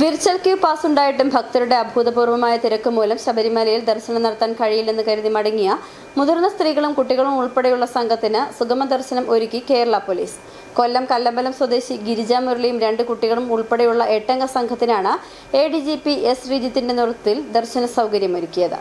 Virtual Q pass ഉണ്ടായിട്ടും ഭക്തരുടെ അഭൂതപൂർവമായ തിരക്ക് മൂലം ശബരിമലയിൽ ദർശനം നടത്താൻ കഴിയില്ലെന്ന് കരുതി മടങ്ങിയ മുതിർന്ന സ്ത്രീകളും കുട്ടികളും ഉൾപ്പെടെയുള്ള സംഘത്തിന് സുഗമ ദർശനം ഒരുക്കി കേരള പോലീസ്. കൊല്ലം കല്ലമ്പലം സ്വദേശി ഗിരിജ മുരളിയും രണ്ട് കുട്ടികളും ഉൾപ്പെടെയുള്ള എട്ടംഗ സംഘത്തിനാണ് A D G P S ശ്രീജിത്തിന്റെ നേതൃത്വത്തിൽ ദർശന സൗകര്യമൊരുക്കിയത്.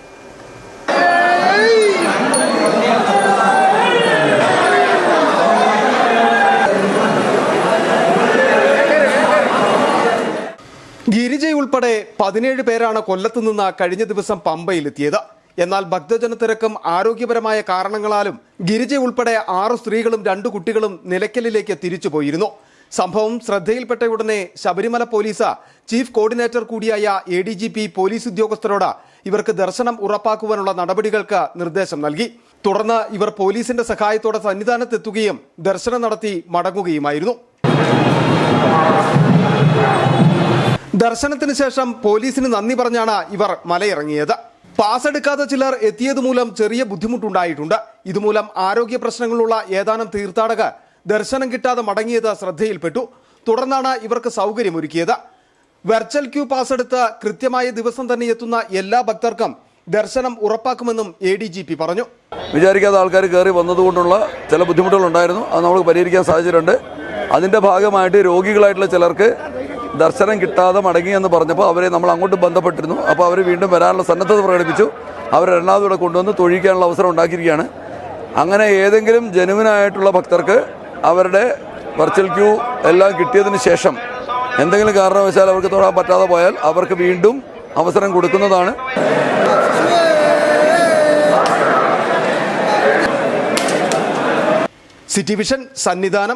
ഗിരിജയുൾപ്പെടെ പതിനേഴ് പേരാണ് കൊല്ലത്ത് നിന്ന് കഴിഞ്ഞ ദിവസം പമ്പയിലെത്തിയത്. എന്നാൽ ഭക്തജനത്തിരക്കും ആരോഗ്യപരമായ കാരണങ്ങളാലും ഗിരിജ ഉൾപ്പെടെ ആറ് സ്ത്രീകളും രണ്ടു കുട്ടികളും നിലയ്ക്കലിലേക്ക് തിരിച്ചുപോയിരുന്നു സംഭവം ശ്രദ്ധയിൽപ്പെട്ട ഉടനെ ശബരിമല പോലീസ് ചീഫ് കോർഡിനേറ്റർ കൂടിയായ A D G P police ഉദ്യോഗസ്ഥരോട് ഇവർക്ക് ദർശനം ഉറപ്പാക്കുവാനുള്ള നടപടികൾക്ക് നിർദ്ദേശം നൽകി. തുടർന്ന് ഇവർ പോലീസിന്റെ സഹായത്തോടെ സന്നിധാനത്തെത്തുകയും ദർശനം നടത്തി മടങ്ങുകയുമായിരുന്നു. ദർശനത്തിന് ശേഷം പോലീസിന് നന്ദി പറഞ്ഞാണ് ഇവർ മലയിറങ്ങിയത്. പാസ് എടുക്കാത്ത ചിലർ എത്തിയത് മൂലം ചെറിയ ബുദ്ധിമുട്ടുണ്ടായിട്ടുണ്ട്. ഇതുമൂലം ആരോഗ്യ പ്രശ്നങ്ങളുള്ള ഏതാനും തീർത്ഥാടകർ ദർശനം കിട്ടാതെ മടങ്ങിയത് ശ്രദ്ധയിൽപ്പെട്ടു. തുടർന്നാണ് ഇവർക്ക് സൗകര്യമൊരുക്കിയത്. വെർച്വൽ ക്യൂ പാസ് എടുത്ത് കൃത്യമായ ദിവസം തന്നെ എത്തുന്ന എല്ലാ ഭക്തർക്കും ദർശനം ഉറപ്പാക്കുമെന്നും എ ഡി ജി പി പറഞ്ഞു. വിചാരിക്കാത്ത ആൾക്കാർ കയറി വന്നതുകൊണ്ടുള്ള ചില ബുദ്ധിമുട്ടുകൾ ഉണ്ടായിരുന്നു. അത് നമ്മൾ പരിഹരിക്കാൻ സാധിച്ചിട്ടുണ്ട് അതിന്റെ ഭാഗമായിട്ട് രോഗികളായിട്ടുള്ള ചിലർക്ക് ദർശനം കിട്ടാതെ മടങ്ങി എന്ന് പറഞ്ഞപ്പോൾ അവരെ നമ്മൾ അങ്ങോട്ട് ബന്ധപ്പെട്ടിരുന്നു. അപ്പോൾ അവർ വീണ്ടും വരാനുള്ള സന്നദ്ധത പ്രകടിപ്പിച്ചു. അവർ രണ്ടാമതൂടെ കൊണ്ടുവന്ന് തൊഴിക്കാനുള്ള അവസരം ഉണ്ടാക്കിയിരിക്കുകയാണ്. അങ്ങനെ ഏതെങ്കിലും ജനുവിനായിട്ടുള്ള ഭക്തർക്ക് അവരുടെ വെർച്വൽ ക്യൂ എല്ലാം കിട്ടിയതിന് ശേഷം എന്തെങ്കിലും കാരണവശാൽ അവർക്ക് തൊടാൻ പറ്റാതെ പോയാൽ അവർക്ക് വീണ്ടും അവസരം കൊടുക്കുന്നതാണ്. City vision Sannidhanam